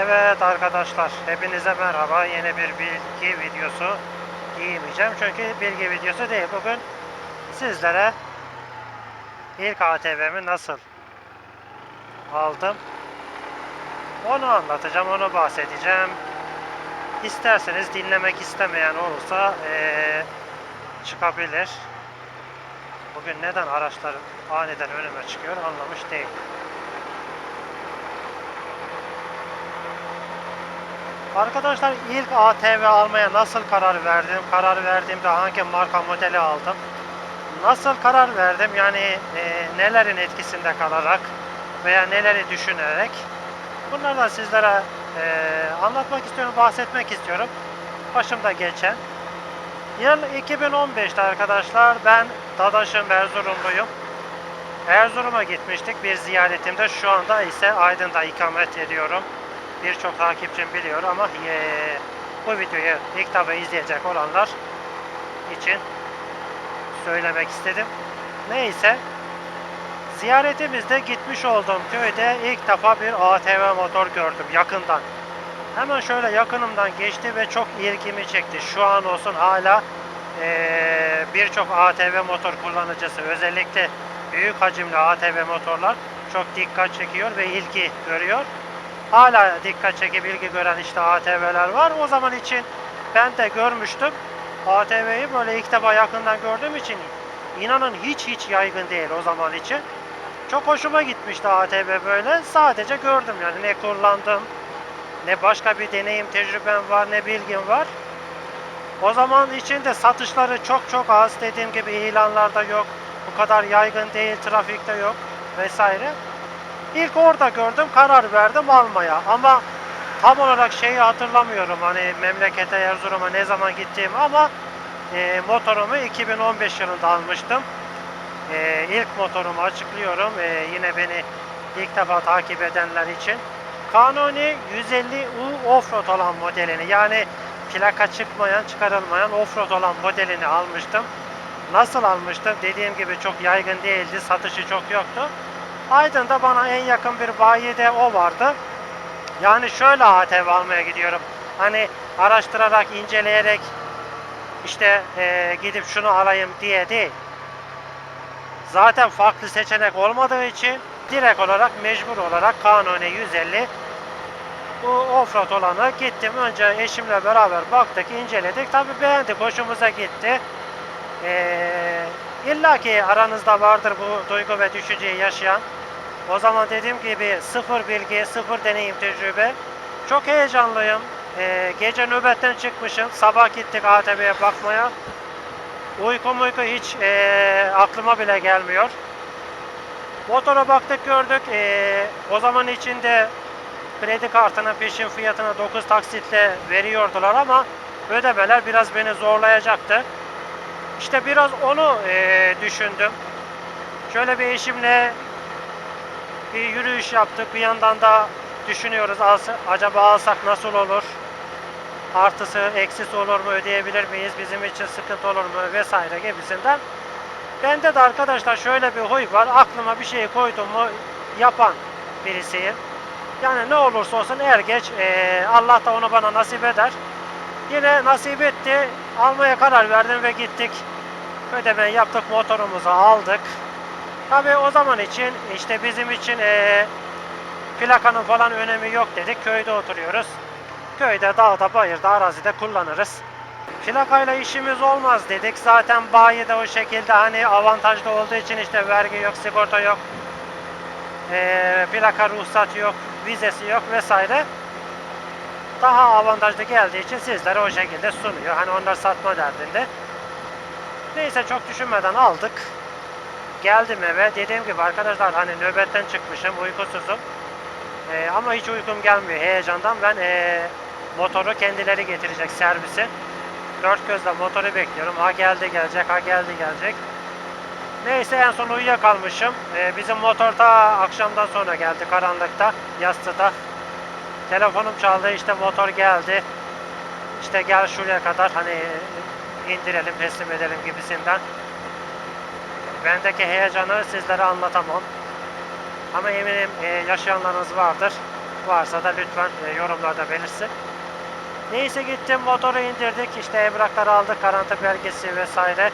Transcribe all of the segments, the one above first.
Evet arkadaşlar, hepinize merhaba. Yeni bir bilgi videosu diyemeyeceğim çünkü bilgi videosu değil. Bugün sizlere ilk ATV'mi nasıl aldım onu anlatacağım, onu bahsedeceğim. İsterseniz dinlemek istemeyen olursa eee, çıkabilir. Bugün neden araçlar aniden önüme çıkıyor anlamış değilim. Arkadaşlar ilk ATV almaya nasıl karar verdim? Karar verdiğimde hangi marka modeli aldım? Nasıl karar verdim? Yani e, nelerin etkisinde kalarak veya neleri düşünerek bunlardan sizlere e, anlatmak istiyorum, bahsetmek istiyorum. Başımda geçen. Yıl 2015'te arkadaşlar ben Dadaş'ım Erzurumluyum. Erzurum'a gitmiştik bir ziyaretimde. Şu anda ise Aydın'da ikamet ediyorum birçok takipçim biliyor ama eee, bu videoyu ilk defa izleyecek olanlar için söylemek istedim. Neyse ziyaretimizde gitmiş olduğum köyde ilk defa bir ATV motor gördüm yakından. Hemen şöyle yakınımdan geçti ve çok ilgimi çekti. Şu an olsun hala eee, birçok ATV motor kullanıcısı özellikle büyük hacimli ATV motorlar çok dikkat çekiyor ve ilgi görüyor hala dikkat çekip ilgi gören işte ATV'ler var. O zaman için ben de görmüştüm. ATV'yi böyle ilk defa yakından gördüğüm için inanın hiç hiç yaygın değil o zaman için. Çok hoşuma gitmişti ATV böyle. Sadece gördüm yani ne kullandım ne başka bir deneyim tecrübem var ne bilgim var. O zaman içinde satışları çok çok az dediğim gibi ilanlarda yok. Bu kadar yaygın değil trafikte yok vesaire. İlk orada gördüm, karar verdim almaya. Ama tam olarak şeyi hatırlamıyorum hani memlekete Erzurum'a ne zaman gittiğim ama e, motorumu 2015 yılında almıştım. E, ilk motorumu açıklıyorum. E, yine beni ilk defa takip edenler için. Kanuni 150U Offroad olan modelini yani plaka çıkmayan, çıkarılmayan offroad olan modelini almıştım. Nasıl almıştım? Dediğim gibi çok yaygın değildi, satışı çok yoktu. Aydın'da bana en yakın bir bayide o vardı. Yani şöyle ATV almaya gidiyorum. Hani araştırarak, inceleyerek işte eee, gidip şunu alayım diye değil. Zaten farklı seçenek olmadığı için direkt olarak mecbur olarak Kanuni 150 bu offroad olana gittim. Önce eşimle beraber baktık, inceledik. Tabi beğendik, hoşumuza gitti. Ee, İlla ki aranızda vardır bu duygu ve düşünceyi yaşayan. O zaman dediğim gibi sıfır bilgi, sıfır deneyim tecrübe. Çok heyecanlıyım. Ee, gece nöbetten çıkmışım. Sabah gittik ATV'ye bakmaya. Uyku muyku hiç ee, aklıma bile gelmiyor. Motora baktık gördük. Ee, o zaman içinde kredi kartının peşin fiyatını 9 taksitle veriyordular ama ödemeler biraz beni zorlayacaktı. İşte biraz onu eee, düşündüm. Şöyle bir eşimle bir yürüyüş yaptık. Bir yandan da düşünüyoruz acaba alsak nasıl olur? Artısı, eksisi olur mu? Ödeyebilir miyiz? Bizim için sıkıntı olur mu? Vesaire gibisinden. Bende de arkadaşlar şöyle bir huy var. Aklıma bir şey koydum mu yapan birisiyim. Yani ne olursa olsun er geç eee, Allah da onu bana nasip eder. Yine nasip etti. Almaya karar verdim ve gittik. Ödemeyi yaptık, motorumuzu aldık. Tabii o zaman için işte bizim için eee plakanın falan önemi yok dedik. Köyde oturuyoruz. Köyde, dağda, bayırda, arazide kullanırız. Plakayla işimiz olmaz dedik. Zaten bayi de o şekilde hani avantajlı olduğu için işte vergi yok, sigorta yok. Eee plaka ruhsatı yok, vizesi yok vesaire daha avantajlı geldiği için sizlere o şekilde sunuyor. Hani onlar satma derdinde. Neyse çok düşünmeden aldık. Geldim eve. Dediğim gibi arkadaşlar hani nöbetten çıkmışım. Uykusuzum. Ee, ama hiç uykum gelmiyor heyecandan. Ben ee, motoru kendileri getirecek servisi. Dört gözle motoru bekliyorum. Ha geldi gelecek, ha geldi gelecek. Neyse en son uyuyakalmışım. Ee, bizim motor da akşamdan sonra geldi karanlıkta, yastıda. Telefonum çaldı işte motor geldi. İşte gel şuraya kadar hani indirelim teslim edelim gibisinden. Bendeki heyecanı sizlere anlatamam. Ama eminim e, yaşayanlarınız vardır. varsa da lütfen e, yorumlarda belirsin. Neyse gittim motoru indirdik işte evrakları aldık karantina belgesi vesaire.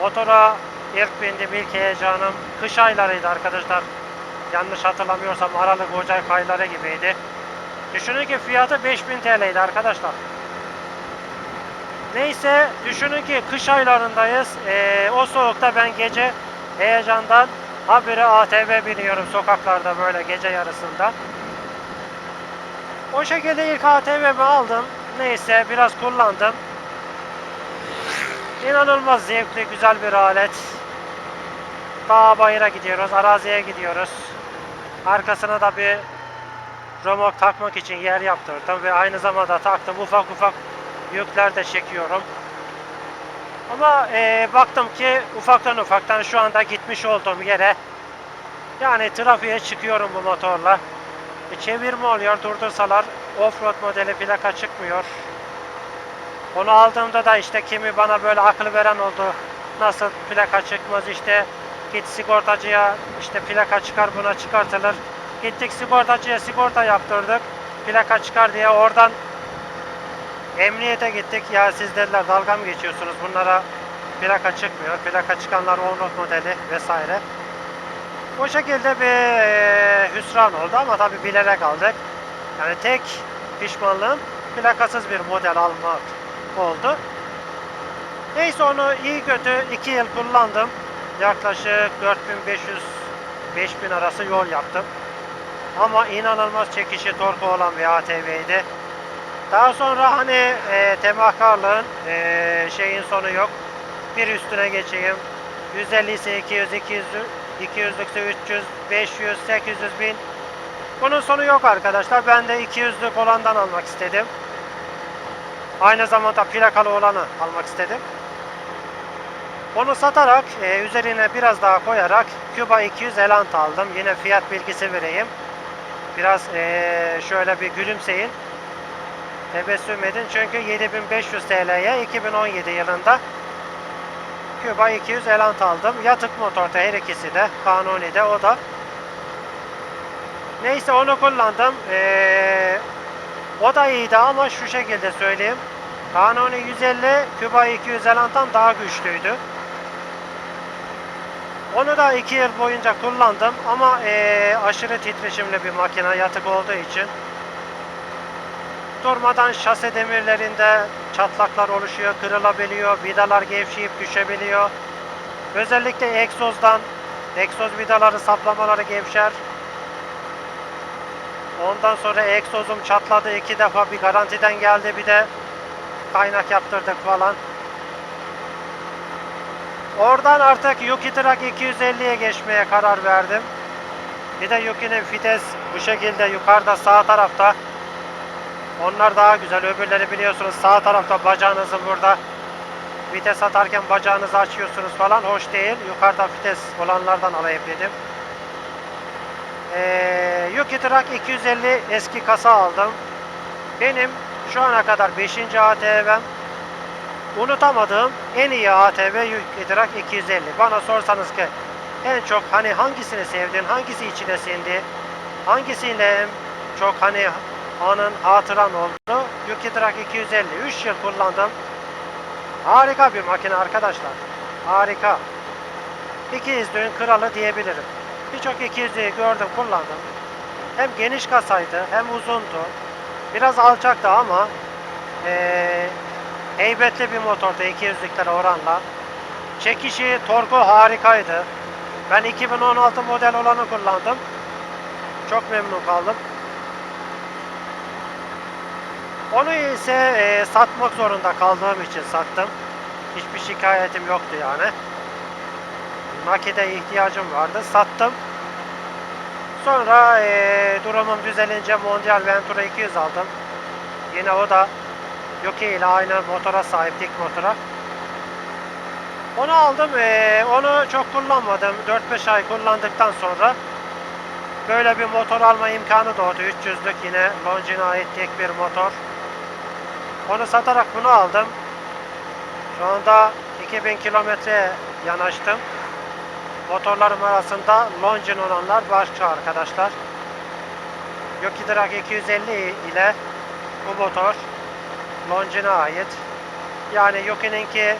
Motora ilk bindim ilk heyecanım kış aylarıydı arkadaşlar. Yanlış hatırlamıyorsam Aralık Ocak ayları gibiydi. Düşünün ki fiyatı 5000 TL'ydi arkadaşlar. Neyse düşünün ki kış aylarındayız. Ee, o soğukta ben gece heyecandan habire ATV biniyorum sokaklarda böyle gece yarısında. O şekilde ilk ATV'mi aldım. Neyse biraz kullandım. İnanılmaz zevkli, güzel bir alet. Dağa bayıra gidiyoruz, araziye gidiyoruz. Arkasına da bir römork takmak için yer yaptırdım ve aynı zamanda taktım. Ufak ufak yükler de çekiyorum. Ama eee, baktım ki ufaktan ufaktan şu anda gitmiş olduğum yere yani trafiğe çıkıyorum bu motorla. E, çevirme oluyor durdursalar offroad modeli plaka çıkmıyor. Onu aldığımda da işte kimi bana böyle akıl veren oldu. Nasıl plaka çıkmaz işte git sigortacıya işte plaka çıkar buna çıkartılır. Gittik sigortacıya sigorta yaptırdık. Plaka çıkar diye oradan emniyete gittik. Ya siz dediler dalga mı geçiyorsunuz bunlara plaka çıkmıyor. Plaka çıkanlar offroad modeli vesaire. O şekilde bir hüsran oldu ama tabi bilerek aldık. Yani tek pişmanlığım plakasız bir model almak oldu. Neyse onu iyi kötü 2 yıl kullandım. Yaklaşık 4500-5000 arası yol yaptım. Ama inanılmaz çekişi torku olan bir ATV'ydi. Daha sonra hani e, temahkarlığın e, şeyin sonu yok. Bir üstüne geçeyim. 150 ise 200, 200, 200'lükse 300, 500, 800 bin. Bunun sonu yok arkadaşlar. Ben de 200'lük olandan almak istedim. Aynı zamanda plakalı olanı almak istedim. Onu satarak e, üzerine biraz daha koyarak Cuba 200 Elant aldım. Yine fiyat bilgisi vereyim. Biraz e, şöyle bir gülümseyin. Tebessüm edin çünkü 7500 TL'ye 2017 yılında Cuba 200 Elant aldım. Yatık motorda her ikisi de. Kanuni de o da. Neyse onu kullandım. Ee, o da iyiydi ama şu şekilde söyleyeyim. Kanuni 150 Cuba 200 Elant'tan daha güçlüydü. Onu da 2 yıl boyunca kullandım ama ee, aşırı titreşimli bir makine yatık olduğu için durmadan şase demirlerinde çatlaklar oluşuyor, kırılabiliyor, vidalar gevşeyip düşebiliyor. Özellikle egzozdan, egzoz vidaları saplamaları gevşer. Ondan sonra egzozum çatladı iki defa bir garantiden geldi bir de kaynak yaptırdık falan. Oradan artık Yuki Truck 250'ye geçmeye karar verdim. Bir de Yuki'nin vites bu şekilde yukarıda sağ tarafta onlar daha güzel. Öbürleri biliyorsunuz sağ tarafta bacağınızı burada vites atarken bacağınızı açıyorsunuz falan. Hoş değil. Yukarıda vites olanlardan alayım dedim. Ee, Yuki Truck 250 eski kasa aldım. Benim şu ana kadar 5. ATV'm. Unutamadığım en iyi ATV Yuki Truck 250. Bana sorsanız ki en çok hani hangisini sevdin, hangisi içine sindi, hangisiyle çok hani anın hatıran oldu. Yuki Truck 250 3 yıl kullandım. Harika bir makine arkadaşlar. Harika. İki yüzlüğün kralı diyebilirim. Birçok iki yüzlüğü gördüm kullandım. Hem geniş kasaydı hem uzundu. Biraz alçaktı ama eee heybetli bir motordu iki yüzlüklere oranla. Çekişi, torku harikaydı. Ben 2016 model olanı kullandım. Çok memnun kaldım. Onu ise e, satmak zorunda kaldığım için sattım. Hiçbir şikayetim yoktu yani. Nakide ihtiyacım vardı. Sattım. Sonra e, durumum düzelince Mondial Ventura 200 aldım. Yine o da Yuki ile aynı motora sahip dik motora. Onu aldım. e, onu çok kullanmadım. 4-5 ay kullandıktan sonra böyle bir motor alma imkanı doğdu. 300'lük yine Longines ait tek bir motor. Onu satarak bunu aldım. Şu anda 2000 kilometre yanaştım. Motorlarım arasında Longines olanlar başka arkadaşlar. Yuki Drag 250 ile bu motor Longines ait. Yani Yuki'ninki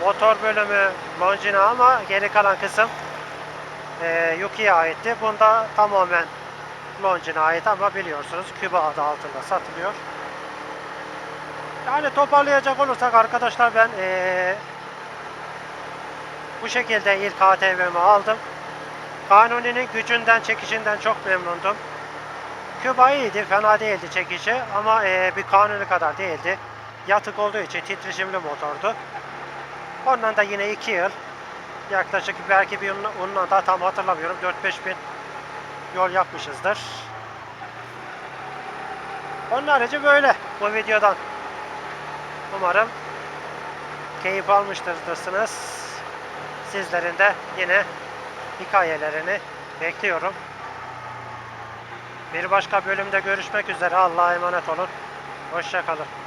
motor bölümü Longines ama geri kalan kısım e, Yuki'ye aitti. Bunda tamamen Longines'e ait ama biliyorsunuz Küba adı altında satılıyor. Yani toparlayacak olursak arkadaşlar ben e, bu şekilde ilk ATV'mi aldım. Kanuni'nin gücünden, çekişinden çok memnundum. Küba iyiydi, fena değildi çekişi ama e, bir Kanuni kadar değildi. Yatık olduğu için titreşimli motordu. Ondan da yine 2 yıl yaklaşık belki bir onunla da tam hatırlamıyorum 4-5 bin yol yapmışızdır. Onun harici böyle bu videodan. Umarım keyif almıştırsınız. Sizlerin de yine hikayelerini bekliyorum. Bir başka bölümde görüşmek üzere. Allah'a emanet olun. Hoşçakalın.